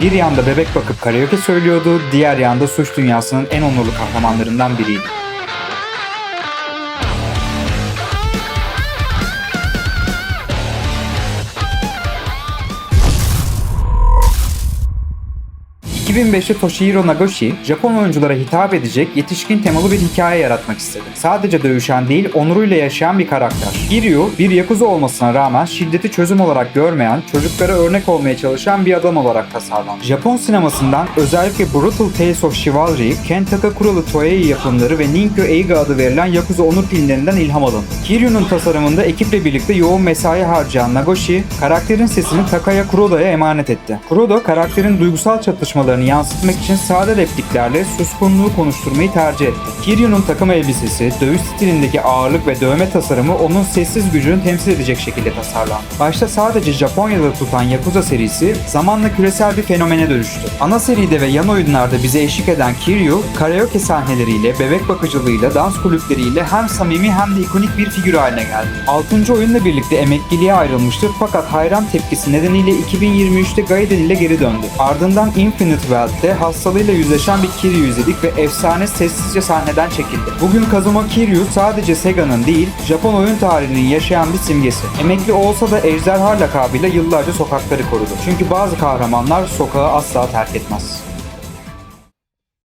Bir yanda bebek bakıp karaoke söylüyordu, diğer yanda suç dünyasının en onurlu kahramanlarından biriydi. ...2005'te Toshihiro Nagoshi, Japon oyunculara hitap edecek yetişkin temalı bir hikaye yaratmak istedi. Sadece dövüşen değil, onuruyla yaşayan bir karakter. Kiryu, bir yakuza olmasına rağmen şiddeti çözüm olarak görmeyen, çocuklara örnek olmaya çalışan bir adam olarak tasarlandı. Japon sinemasından özellikle Brutal Tales of Chivalry, Kentaka Kuralı Toei yapımları ve Ninkyo Eiga adı verilen Yakuza onur filmlerinden ilham alındı. Kiryu'nun tasarımında ekiple birlikte yoğun mesai harcayan Nagoshi, karakterin sesini Takaya Kuroda'ya emanet etti. Kuroda karakterin duygusal çatışmalarını yansıtmak için sade repliklerle suskunluğu konuşturmayı tercih etti. Kiryu'nun takım elbisesi, dövüş stilindeki ağırlık ve dövme tasarımı onun sessiz gücünü temsil edecek şekilde tasarlandı. Başta sadece Japonya'da tutan Yakuza serisi zamanla küresel bir fenomene dönüştü. Ana seride ve yan oyunlarda bize eşlik eden Kiryu, karaoke sahneleriyle, bebek bakıcılığıyla, dans kulüpleriyle hem samimi hem de ikonik bir figür haline geldi. 6. oyunla birlikte emekliliğe ayrılmıştı fakat hayran tepkisi nedeniyle 2023'te Gaiden ile geri döndü. Ardından Infinite Wealth'te hastalığıyla yüzleşen bir Kiryu izledik ve efsane sessizce sahneden çekildi. Bugün Kazuma Kiryu sadece Sega'nın değil, Japon oyun tarihinin yaşayan bir simgesi. Emekli olsa da ejderha lakabıyla yıllarca sokakları korudu. Çünkü bazı kahramanlar sokağı asla terk etmez.